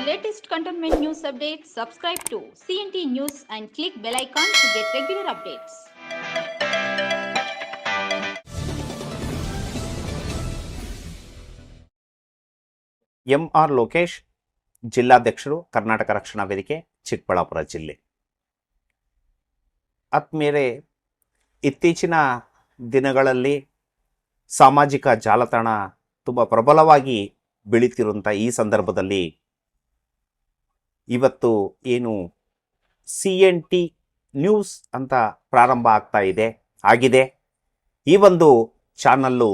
Latest contentment news updates, subscribe to CNT News and click bell icon to get regular updates. M R Lokesh ಜಿಲ್ಲಾಧ್ಯಕ್ಷರು Karnataka Rakshana Vedike Chikkaballapur ಜಿಲ್ಲೆ ಆತ್ಮೀಯರೇ ಇತ್ತೀಚಿನ ದಿನಗಳಲ್ಲಿ ಸಾಮಾಜಿಕ ಜಾಲತಾಣ ತುಂಬ ಪ್ರಬಲವಾಗಿ ಬೆಳೀತಿರುವಂಥ ಈ ಸಂದರ್ಭದಲ್ಲಿ ಇವತ್ತು ಏನು ಸಿ ಎನ್ ಟಿ ನ್ಯೂಸ್ ಅಂತ ಪ್ರಾರಂಭ ಆಗ್ತಾ ಇದೆ, ಆಗಿದೆ. ಈ ಒಂದು ಚಾನಲ್ಲು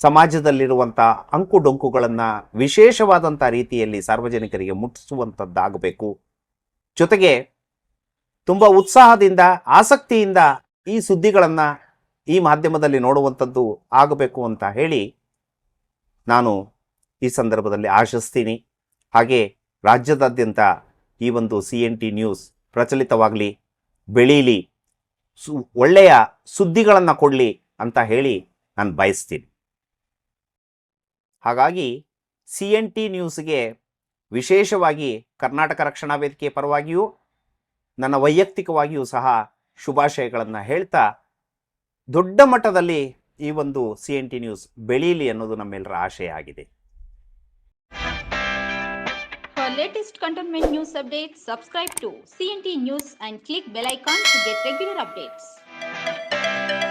ಸಮಾಜದಲ್ಲಿರುವಂಥ ಅಂಕು ಡೊಂಕುಗಳನ್ನು ವಿಶೇಷವಾದಂಥ ರೀತಿಯಲ್ಲಿ ಸಾರ್ವಜನಿಕರಿಗೆ ಮುಟ್ಟಿಸುವಂಥದ್ದಾಗಬೇಕು ಜೊತೆಗೆ ತುಂಬ ಉತ್ಸಾಹದಿಂದ, ಆಸಕ್ತಿಯಿಂದ ಈ ಸುದ್ದಿಗಳನ್ನು ಈ ಮಾಧ್ಯಮದಲ್ಲಿ ನೋಡುವಂಥದ್ದು ಆಗಬೇಕು ಅಂತ ಹೇಳಿ ನಾನು ಈ ಸಂದರ್ಭದಲ್ಲಿ ಆಶಿಸ್ತೀನಿ. ಹಾಗೆ ರಾಜ್ಯದಾದ್ಯಂತ ಈ ಒಂದು ಸಿ ಎನ್ ಟಿ ನ್ಯೂಸ್ ಪ್ರಚಲಿತವಾಗಲಿ, ಬೆಳೀಲಿ, ಸು, ಒಳ್ಳೆಯ ಸುದ್ದಿಗಳನ್ನು ಕೊಡಲಿ ಅಂತ ಹೇಳಿ ನಾನು ಬಯಸ್ತೀನಿ. ಹಾಗಾಗಿ ಸಿ ಎನ್ ಟಿ ನ್ಯೂಸ್ಗೆ ವಿಶೇಷವಾಗಿ ಕರ್ನಾಟಕ ರಕ್ಷಣಾ ವೇದಿಕೆ ಪರವಾಗಿಯೂ ನನ್ನ ವೈಯಕ್ತಿಕವಾಗಿಯೂ ಸಹ ಶುಭಾಶಯಗಳನ್ನು ಹೇಳ್ತಾ ದೊಡ್ಡ ಮಟ್ಟದಲ್ಲಿ ಈ ಒಂದು ಸಿ ಎನ್ ಟಿ ನ್ಯೂಸ್ ಬೆಳೀಲಿ ಅನ್ನೋದು ನಮ್ಮೆಲ್ಲರ ಆಶಯ ಆಗಿದೆ. Latest cantonment news updates, subscribe to CNT News and click bell icon to get regular updates.